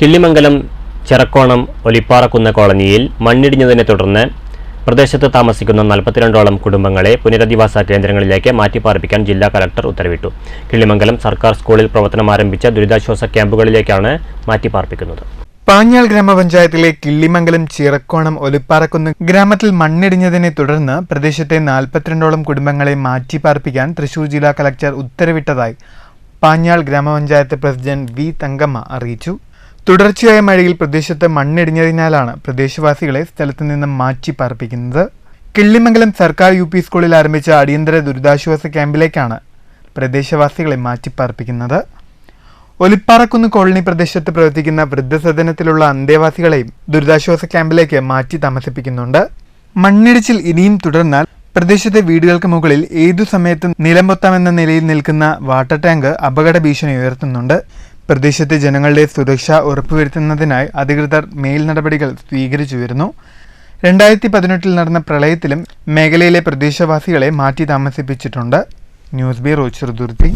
കിള്ളിമംഗലം ചിറക്കോണം ഒലിപ്പാറക്കുന്ന കോളനിയിൽ മണ്ണിടിഞ്ഞതിനെ തുടർന്ന് പ്രദേശത്ത് താമസിക്കുന്ന നാൽപ്പത്തിരണ്ടോളം കുടുംബങ്ങളെ പുനരധിവാസ കേന്ദ്രങ്ങളിലേക്ക് മാറ്റിപ്പാർപ്പിക്കാൻ ജില്ലാ കലക്ടർ ഉത്തരവിട്ടു. കിള്ളിമംഗലം സർക്കാർ സ്കൂളിൽ പ്രവർത്തനം ആരംഭിച്ച ദുരിതാശ്വാസ ക്യാമ്പുകളിലേക്കാണ് മാറ്റിപ്പാർപ്പിക്കുന്നത്. പാഞ്ഞാൽ ഗ്രാമപഞ്ചായത്തിലെ കിള്ളിമംഗലം ചിറക്കോണം ഒലിപ്പാറക്കുന്ന് ഗ്രാമത്തിൽ മണ്ണിടിഞ്ഞതിനെ തുടർന്ന് പ്രദേശത്തെ നാൽപ്പത്തിരണ്ടോളം കുടുംബങ്ങളെ മാറ്റിപ്പാർപ്പിക്കാൻ തൃശൂർ ജില്ലാ കലക്ടർ ഉത്തരവിട്ടതായി പാഞ്ഞാൾ ഗ്രാമപഞ്ചായത്ത് പ്രസിഡന്റ് വി തങ്കമ്മ അറിയിച്ചു. തുടർച്ചയായ മഴയിൽ പ്രദേശത്ത് മണ്ണിടിഞ്ഞതിനാലാണ് പ്രദേശവാസികളെ സ്ഥലത്തു നിന്ന് മാറ്റിപ്പാർപ്പിക്കുന്നത് കിള്ളിമംഗലം സർക്കാർ യു പി സ്കൂളിൽ ആരംഭിച്ച അടിയന്തര ദുരിതാശ്വാസ ക്യാമ്പിലേക്കാണ് പ്രദേശവാസികളെ മാറ്റിപ്പാർപ്പിക്കുന്നത് ഒലിപ്പാറക്കുന്ന് കോളനി പ്രദേശത്ത് പ്രവർത്തിക്കുന്ന വൃദ്ധസദനത്തിലുള്ള അന്തേവാസികളെയും ദുരിതാശ്വാസ ക്യാമ്പിലേക്ക് മാറ്റി താമസിപ്പിക്കുന്നുണ്ട്. മണ്ണിടിച്ചിൽ ഇനിയും തുടർന്നാൽ പ്രദേശത്തെ വീടുകൾക്ക് മുകളിൽ ഏതു സമയത്തും നിലംപൊത്താമെന്ന നിലയിൽ നിൽക്കുന്ന വാട്ടർ ടാങ്ക് അപകട ഭീഷണി ഉയർത്തുന്നുണ്ട്. പ്രദേശത്തെ ജനങ്ങളുടെ സുരക്ഷ ഉറപ്പുവരുത്തുന്നതിനായി അധികൃതർ മേൽ നടപടികൾ സ്വീകരിച്ചു വരുന്നു. രണ്ടായിരത്തി പതിനെട്ടിൽ നടന്ന പ്രളയത്തിലും മേഖലയിലെ പ്രദേശവാസികളെ മാറ്റി താമസിപ്പിച്ചിട്ടുണ്ട്. News bureau Cheruthuruthy.